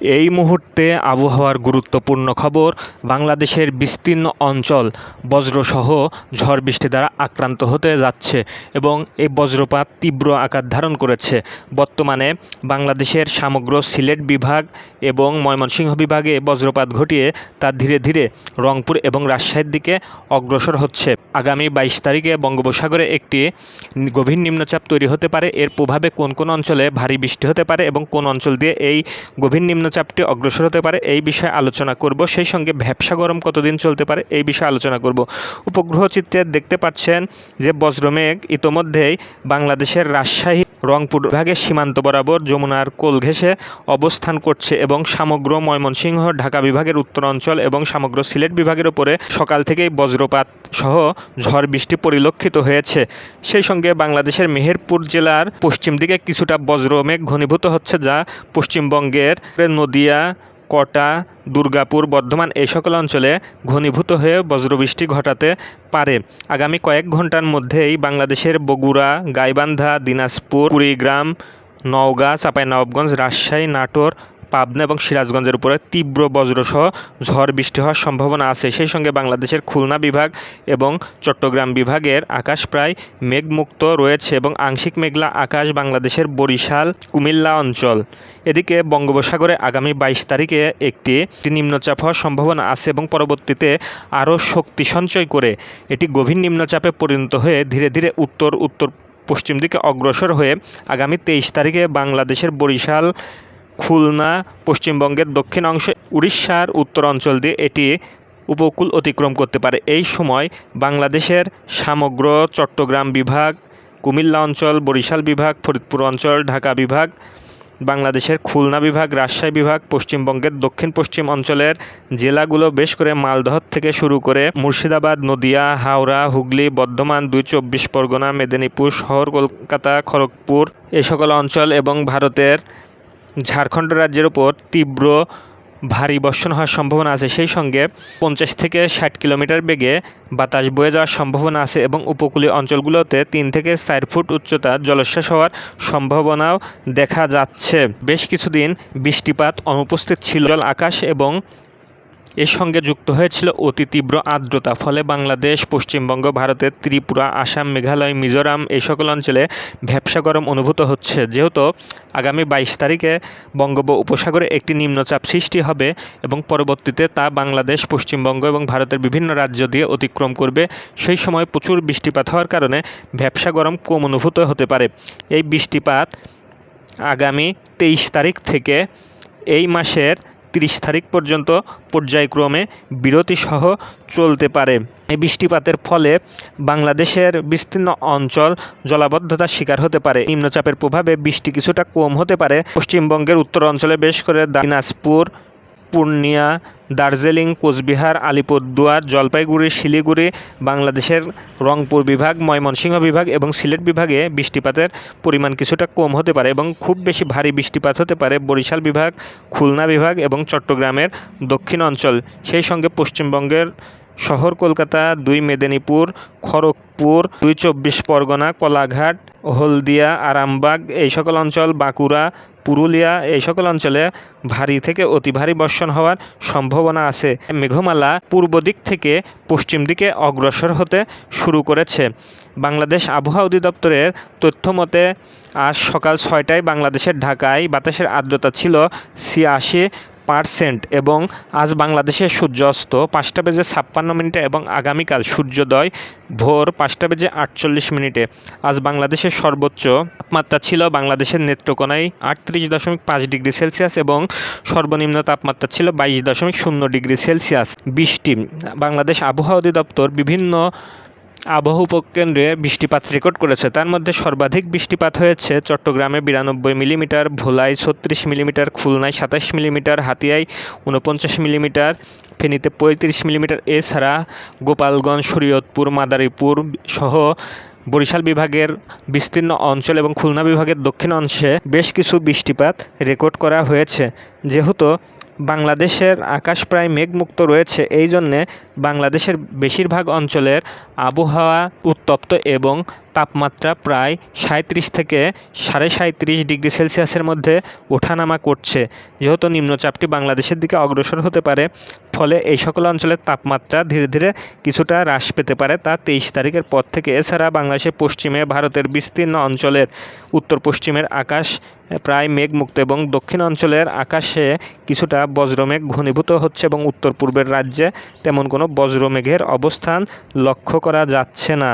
এই মুহূর্তে আবহাওয়ার গুরুত্বপূর্ণ খবর, বাংলাদেশের বিস্তীর্ণ অঞ্চল বজ্রসহ ঝড় বৃষ্টি দ্বারা আক্রান্ত হতে যাচ্ছে এবং এই বজ্রপাত তীব্র আকার ধারণ করেছে। বর্তমানে বাংলাদেশের সমগ্র সিলেট বিভাগ এবং ময়মনসিংহ বিভাগে বজ্রপাত ঘটিয়ে তা ধীরে ধীরে রংপুর এবং রাজশাহীর দিকে অগ্রসর হচ্ছে। আগামী বাইশ তারিখে বঙ্গোপসাগরে একটি গভীর নিম্নচাপ তৈরি হতে পারে। এর প্রভাবে কোন কোন অঞ্চলে ভারী বৃষ্টি হতে পারে এবং কোন অঞ্চল দিয়ে এই গভীর নিম্নচাপটি অগ্রসর হতে পারে, এই বিষয়ে আলোচনা করব। সেই সঙ্গে ভ্যাবসা গরম কতদিন চলতে পারে, এই বিষয়ে আলোচনা করব। উপগ্রহ চিত্রে দেখতে পাচ্ছেন যে বজ্রমেঘ ইতোমধ্যেই বাংলাদেশের রাজশাহী রংপুর বিভাগের সীমান্ত বরাবর যমুনার কোল ঘেঁষে অবস্থান করছে এবং সমগ্র ময়মনসিংহ, ঢাকা বিভাগের উত্তরাঞ্চল এবং সমগ্র সিলেট বিভাগের উপরে সকাল থেকেই বজ্রপাত সহ ঝড় বৃষ্টি পরিলক্ষিত হয়েছে। সেই সঙ্গে বাংলাদেশের মেহেরপুর জেলার পশ্চিম দিকে কিছুটা বজ্রমেঘ ঘনীভূত হচ্ছে যা পশ্চিমবঙ্গের নদিয়া, কটা দুর্গাপুর, বর্ধমান এই সকল অঞ্চলে ঘনীভূত হয়ে বজ্রবৃষ্টি ঘটাতে পারে। আগামী কয়েক ঘণ্টার মধ্যেই বাংলাদেশের বগুড়া, গাইবান্ধা, দিনাজপুর, কুড়িগ্রাম, নওগাঁ, চাঁপাইনবাবগঞ্জ, রাজশাহী, নাটোর, পাবনা এবং সিরাজগঞ্জের উপরে তীব্র বজ্রসহ ঝড় বৃষ্টি হওয়ার সম্ভাবনা আছে। সেই সঙ্গে বাংলাদেশের খুলনা বিভাগ এবং চট্টগ্রাম বিভাগের আকাশ প্রায় মেঘমুক্ত রয়েছে এবং আংশিক মেঘলা আকাশ বাংলাদেশের বরিশাল, কুমিল্লা অঞ্চল। এদিকে বঙ্গোপসাগরে আগামী বাইশ তারিখে একটি নিম্নচাপ হওয়ার সম্ভাবনা আছে এবং পরবর্তীতে আরও শক্তি সঞ্চয় করে এটি গভীর নিম্নচাপে পরিণত হয়ে ধীরে ধীরে উত্তর উত্তর, পশ্চিম দিকে অগ্রসর হয়ে আগামী তেইশ তারিখে বাংলাদেশের বরিশাল, খুলনা, পশ্চিমবঙ্গের দক্ষিণ অংশ, উড়িষ্যার উত্তর অঞ্চল দিয়ে এটি উপকূল অতিক্রম করতে পারে। এই সময় বাংলাদেশের সমগ্র চট্টগ্রাম বিভাগ, কুমিল্লা অঞ্চল, বরিশাল বিভাগ, ফরিদপুর অঞ্চল, ঢাকা বিভাগ বাংলাদেশের খুলনা বিভাগ, রাজশাহী বিভাগ, পশ্চিমবঙ্গের দক্ষিণ পশ্চিম অঞ্চলের জেলাগুলো বেশ করে মালদহ থেকে শুরু করে মুর্শিদাবাদ, নদিয়া, হাওড়া, হুগলি, বর্ধমান, দুই চব্বিশ পরগনা, মেদিনীপুর, শহর, কলকাতা, খড়গপুর, এ সকল অঞ্চল এবং ভারতের ঝাড়খণ্ড রাজ্যের ওপর তীব্র ভারী বর্ষণ হওয়ার সম্ভাবনা আছে। সেই সঙ্গে পঞ্চাশ থেকে ষাট কিলোমিটার বেগে বাতাস বয়ে যাওয়ার সম্ভাবনা আছে এবং উপকূলীয় অঞ্চলগুলোতে তিন থেকে চার ফুট উচ্চতা জলোচ্ছ্বাস হওয়ার সম্ভাবনাও দেখা যাচ্ছে। বেশ কিছুদিন বৃষ্টিপাত অনুপস্থিত ছিল। আকাশ এবং এর সঙ্গে যুক্ত হয়েছিল অতি তীব্র আর্দ্রতা, ফলে বাংলাদেশ, পশ্চিমবঙ্গ, ভারতের ত্রিপুরা, আসাম, মেঘালয়, মিজোরাম এই সকল অঞ্চলে ভ্যাবসা গরম অনুভূত হচ্ছে। যেহেতু আগামী বাইশ তারিখে বঙ্গোপ উপসাগরে একটি নিম্নচাপ সৃষ্টি হবে এবং পরবর্তীতে তা বাংলাদেশ, পশ্চিমবঙ্গ এবং ভারতের বিভিন্ন রাজ্য দিয়ে অতিক্রম করবে, সেই সময় প্রচুর বৃষ্টিপাত হওয়ার কারণে ভ্যাবসা গরম কম অনুভূত হতে পারে। এই বৃষ্টিপাত আগামী তেইশ তারিখ থেকে এই মাসের তিরিশ তারিখ পর্যন্ত পর্যায়ক্রমে বিরতিসহ চলতে পারে। এই বৃষ্টিপাতের ফলে বাংলাদেশের বিস্তীর্ণ অঞ্চল জলাবদ্ধতার শিকার হতে পারে। নিম্নচাপের প্রভাবে বৃষ্টি কিছুটা কম হতে পারে। পশ্চিমবঙ্গের উত্তর অঞ্চলে বেশ করে দিনাজপুর পূর্ণিয়া, দার্জিলিং, কোচবিহার, আলিপুরদুয়ার, জলপাইগুড়ি, শিলিগুড়ি, বাংলাদেশের রংপুর বিভাগ, ময়মনসিংহ বিভাগ এবং সিলেট বিভাগে বৃষ্টিপাতের পরিমাণ কিছুটা কম হতে পারে এবং খুব বেশি ভারী বৃষ্টিপাত হতে পারে বরিশাল বিভাগ, খুলনা বিভাগ এবং চট্টগ্রামের দক্ষিণ অঞ্চল সেই সঙ্গে পশ্চিমবঙ্গের শহর কলকাতা, দুই মেদিনীপুর, খড়গপুর, দুই চব্বিশ পরগনা, কোলাঘাট, হলদিয়া, আরামবাগ, এই সকল অঞ্চল, বাঁকুড়া, পুরুলিয়া, এই সকল অঞ্চলে ভারী থেকে অতি ভারী বর্ষণ হওয়ার সম্ভাবনা আছে। মেঘমালা পূর্ব দিক থেকে পশ্চিম দিকে অগ্রসর হতে শুরু করেছে। বাংলাদেশ আবহাওয়া অধিদপ্তরের তথ্য মতে, আজ সকাল ছয়টায় বাংলাদেশের ঢাকায় বাতাসের আর্দ্রতা ছিল ছিয়াশি পার্সেন্ট এবং আজ বাংলাদেশের সূর্যাস্ত পাঁচটা বেজে ছাপ্পান্ন মিনিটে এবং আগামীকাল সূর্যোদয় ভোর পাঁচটা বেজে আটচল্লিশ মিনিটে। আজ বাংলাদেশের সর্বোচ্চ তাপমাত্রা ছিল বাংলাদেশের নেত্রকোনায় আটত্রিশ দশমিক পাঁচ ডিগ্রি সেলসিয়াস এবং সর্বনিম্ন তাপমাত্রা ছিল বাইশ দশমিক শূন্য ডিগ্রি সেলসিয়াস। বৃষ্টি, বাংলাদেশ আবহাওয়া অধিদপ্তর বিভিন্ন আবহাওয়া উপকেন্দ্রে বৃষ্টিপাত রেকর্ড করেছে। তার মধ্যে সর্বাধিক বৃষ্টিপাত হয়েছে চট্টগ্রামে বিরানব্বই মিলিমিটার, ভোলায় ছত্রিশ মিলিমিটার, খুলনায় সাতাশ মিলিমিটার, হাতিয়ায় উনপঞ্চাশ মিলিমিটার, ফেনীতে পঁয়ত্রিশ মিলিমিটার। এছাড়া গোপালগঞ্জ, শরীয়তপুর, মাদারীপুর সহ বরিশাল বিভাগের বিস্তীর্ণ অঞ্চল এবং খুলনা বিভাগের দক্ষিণ অংশে বেশ কিছু বৃষ্টিপাত রেকর্ড করা হয়েছে। যেহেতু বাংলাদেশের আকাশ প্রায় মেঘমুক্ত রয়েছে, এই জন্যে বাংলাদেশের বেশিরভাগ অঞ্চলের আবহাওয়া উত্তপ্ত এবং তাপমাত্রা প্রায় সাঁত্রিশ থেকে সাড়ে সাঁত্রিশ ডিগ্রি সেলসিয়াসের মধ্যে ওঠানামা করছে। যেহেতু নিম্নচাপটি বাংলাদেশের দিকে অগ্রসর হতে পারে, ফলে এই সকল অঞ্চলের তাপমাত্রা ধীরে ধীরে কিছুটা হ্রাস পেতে পারে তা তেইশ তারিখের পর থেকে। এছাড়া বাংলাদেশের পশ্চিমে ভারতের বিস্তীর্ণ অঞ্চলের উত্তর পশ্চিমের আকাশ প্রায় মেঘমুক্ত এবং দক্ষিণ অঞ্চলের আকাশে কিছুটা বজ্রমেঘ ঘনীভূত হচ্ছে এবং উত্তর পূর্বের রাজ্যে তেমন কোনো বজ্রমেঘের অবস্থান লক্ষ্য করা যাচ্ছে না।